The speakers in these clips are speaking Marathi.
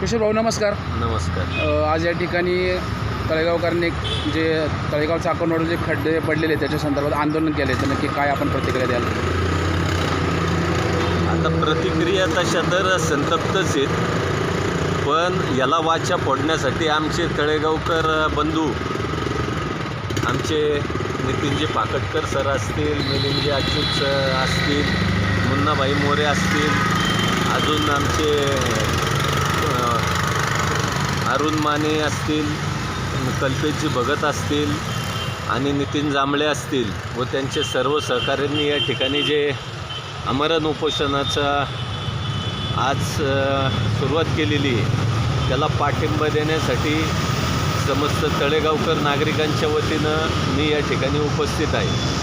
किशोर भाऊ नमस्कार. नमस्कार. अ, आज या ठिकाणी तळेगावकरांनी जे तळेगाव चाकणवरून जे खड्डे पडलेले आहेत, त्याच्या संदर्भात आंदोलन केले तर नक्की काय आपण प्रतिक्रिया द्याल? आता प्रतिक्रिया तशा तर संतप्तच आहेत. पण याला वाचा फोडण्यासाठी आमचे तळेगावकर बंधू आमचे नितीनजी पाकटकर सर असतील मिलिंदजी अच्युत सर असतील मुन्नाभाई मोरे असतील अजून आमचे अरुण माने असतील कल्पेशजी भगत असतील आणि नितीन जांभळे असतील व त्यांचे सर्व सहकाऱ्यांनी या ठिकाणी जे अमरण उपोषणाचा आज सुरुवात केलेली आहे त्याला पाठिंबा देण्यासाठी समस्त तळेगावकर नागरिकांच्या वतीनं मी या ठिकाणी उपस्थित आहे.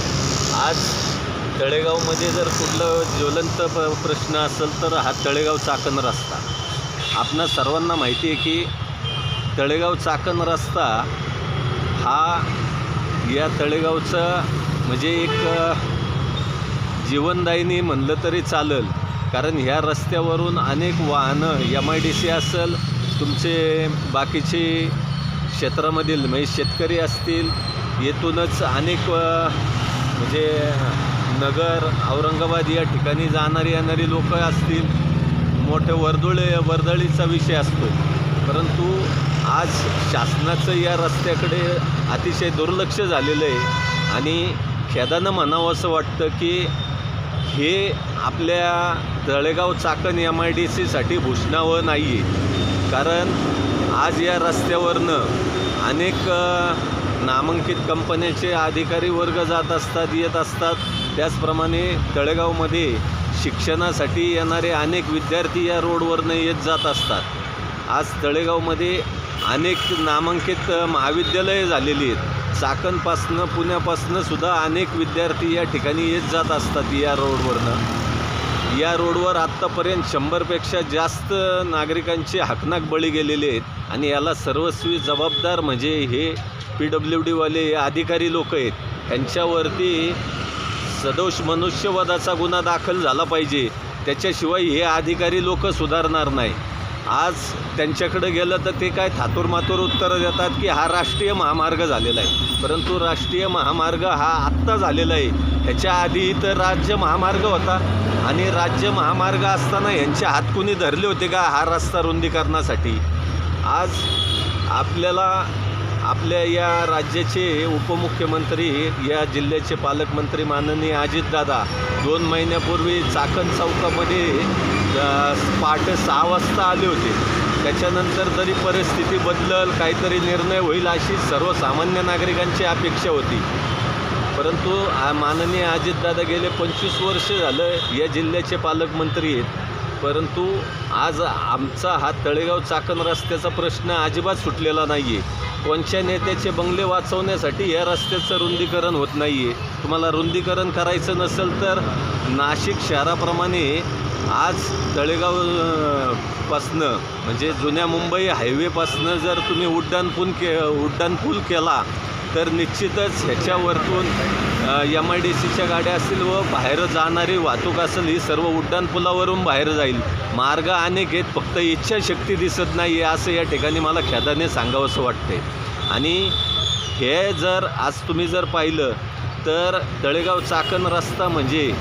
आज तळेगावमध्ये जर कुठलं ज्वलंत प प्रश्न असेल तर हा तळेगाव चाकण रस्ता. आपणा सर्वांना माहिती आहे की तळेगाव चाकण रस्ता हा या तळेगावचं म्हणजे एक जीवनदायिनी म्हणलं तरी चालेल. कारण ह्या रस्त्यावरून अनेक वाहनं एम आय डी सी असेल तुमचे बाकीचे क्षेत्रामधील म्हणजे शेतकरी असतील येथूनच अनेक म्हणजे नगर औरंगाबाद या ठिकाणी जाणारी येणारी लोकं असतील. मोठे वर्दुळे वर्दळीचा विषय असतो. परंतु आज शासनाचं या रस्त्याकडे अतिशय दुर्लक्ष झालेलं आहे. आणि खेदानं म्हणावं असं वाटतं की हे आपल्या Talegaon Chakan M I D सीसाठी भूषणावं नाही आहे कारण आज या रस्त्यावरनं अनेक नामांकित कंपन्याचे अधिकारी वर्ग जात असतात येत असतात. त्याचप्रमाणे तळेगावमध्ये शिक्षणासाठी येणारे अनेक विद्यार्थी या रोडवरनं येत जात असतात. आज तळेगावमध्ये अनेक नामांकित महाविद्यालये झालेली आहेत. चाकणपासनं पुण्यापासनं सुद्धा अनेक विद्यार्थी या ठिकाणी येत जात असतात या रोडवरनं. या रोडवर आत्तापर्यंत शंभरपेक्षा जास्त नागरिकांचे हकनाक बळी गेलेले आहेत आणि याला सर्वस्वी जबाबदार म्हणजे हे पी डब्ल्यू डीवाले हे अधिकारी लोक आहेत. त्यांच्यावरती सदोष मनुष्यवधाचा गुन्हा दाखल झाला पाहिजे. त्याच्याशिवाय हे अधिकारी लोक सुधारणार नाही. आज त्यांच्याकडे गेलं तर ते काय थातूर मातूर उत्तरं देतात की हा राष्ट्रीय महामार्ग झालेला आहे. परंतु राष्ट्रीय महामार्ग हा आत्ता झालेला आहे. ह्याच्या आधी तर राज्य महामार्ग होता. आणि राज्य महामार्ग असताना यांचे हात कुणी धरले होते का हा रस्ता रुंदीकरणासाठी? आज आपल्याला आपल्या या राज्याचे उपमुख्यमंत्री या जिल्ह्याचे पालकमंत्री माननीय अजितदादा दोन महिन्यापूर्वी चाकण चौकामध्ये पहाटे सहा वाजता आले होते. त्याच्यानंतर तरी परिस्थिती बदलल काहीतरी निर्णय होईल अशी सर्वसामान्य नागरिकांची अपेक्षा होती. परंतु माननीय अजितदादा गेले पंचवीस वर्ष झालं या जिल्ह्याचे पालकमंत्री आहेत. परंतु आज आमचा हा तळेगाव चाकण रस्त्याचा प्रश्न अजिबात सुटलेला नाही आहे कोणत्या नेत्याचे बंगले वाचवण्यासाठी या रस्त्याचं रुंदीकरण होत नाही आहे तुम्हाला रुंदीकरण करायचं नसेल तर नाशिक शहराप्रमाणे आज तळेगाव पासनं म्हणजे जुन्या मुंबई हायवेपासनं जर तुम्ही उड्डाणपूल के उड्डाणपूल केला तर निश्चितच ह्याच्यावरतून एम आय डी सीच्या गाड्या असतील व बाहेर जाणारी वाहतूक असेल ही सर्व उड्डाणपुलावरून बाहेर जाईल. मार्ग अनेक आहेत फक्त इच्छाशक्ती दिसत नाही आहे असं या ठिकाणी मला खेदाने सांगावंसं वाटते आणि हे जर आज तुम्ही जर पाहिलं तर तळेगाव चाकण रस्ता म्हणजे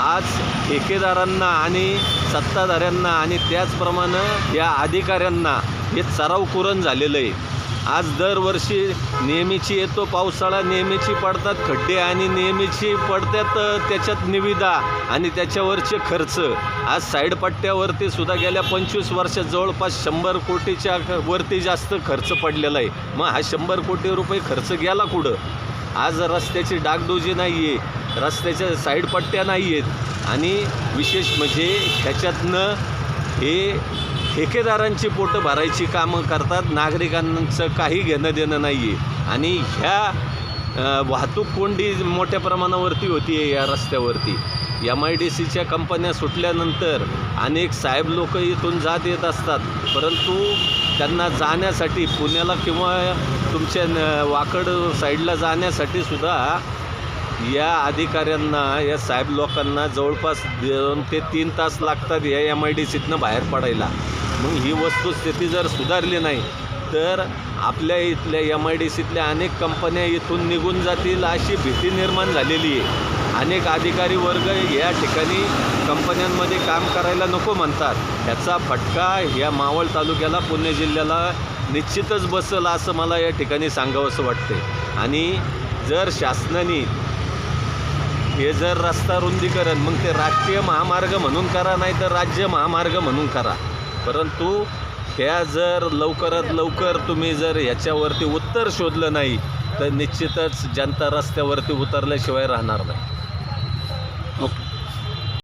आज ठेकेदारांना आणि सत्ताधाऱ्यांना आणि त्याचप्रमाणे या अधिकाऱ्यांना हे सराव कुरण झालेलं आहे. आज दरवर्षी नेहमीची येतो पावसाळा नेहमीची पडतात खड्डे आणि नेहमीची पडतात त्याच्यात निविदा आणि त्याच्यावरचे खर्च. आज साईडपट्ट्यावरती सुद्धा गेल्या पंचवीस वर्षात जवळपास शंभर कोटीच्या ख- वरती जास्त खर्च पडलेला आहे. मग हा शंभर कोटी रुपये खर्च गेला कुठं? आज रस्त्याची डागडोजी नाही आहे रस्त्याच्या साईडपट्ट्या नाही आहेत आणि विशेष म्हणजे ह्याच्यातनं हे ठेकेदारांची पोटं भरायची कामं करतात नागरिकांचं काही घेणं देणं नाही आहे आणि ह्या वाहतूक कोंडी मोठ्या प्रमाणावरती होती आहे या रस्त्यावरती. एम आय डी सीच्या कंपन्या सुटल्यानंतर अनेक साहेब लोक इथून जात येत असतात. परंतु त्यांना जाण्यासाठी पुण्याला किंवा तुमच्या न- वाकड साईडला जाण्यासाठी सुद्धा या अधिकाऱ्यांना या साहेब लोकांना जवळपास दोन ते तीन तास लागतात या एम आय डी सीतनं बाहेर पडायला. मग ही वस्तुस्थिती जर सुधारली नाही तर आपल्या इथल्या एम आय डी सीतल्या अनेक कंपन्या इथून निघून जातील अशी भीती निर्माण झालेली आहे. अनेक अधिकारी वर्ग या ठिकाणी कंपन्यांमध्ये काम करायला नको म्हणतात. ह्याचा फटका या मावळ तालुक्याला पुणे जिल्ह्याला निश्चितच बसेल असं मला या ठिकाणी सांगावंसं वाटते आणि जर शासनाने हे जर रस्ता रुंदीकरण मग ते राष्ट्रीय महामार्ग म्हणून करा नाही तर राज्य महामार्ग म्हणून करा. परंतु ह्या जर लवकरात लवकर तुम्ही जर ह्याच्यावरती उत्तर शोधलं नाही तर निश्चितच जनता रस्त्यावरती उतरल्याशिवाय राहणार नाही.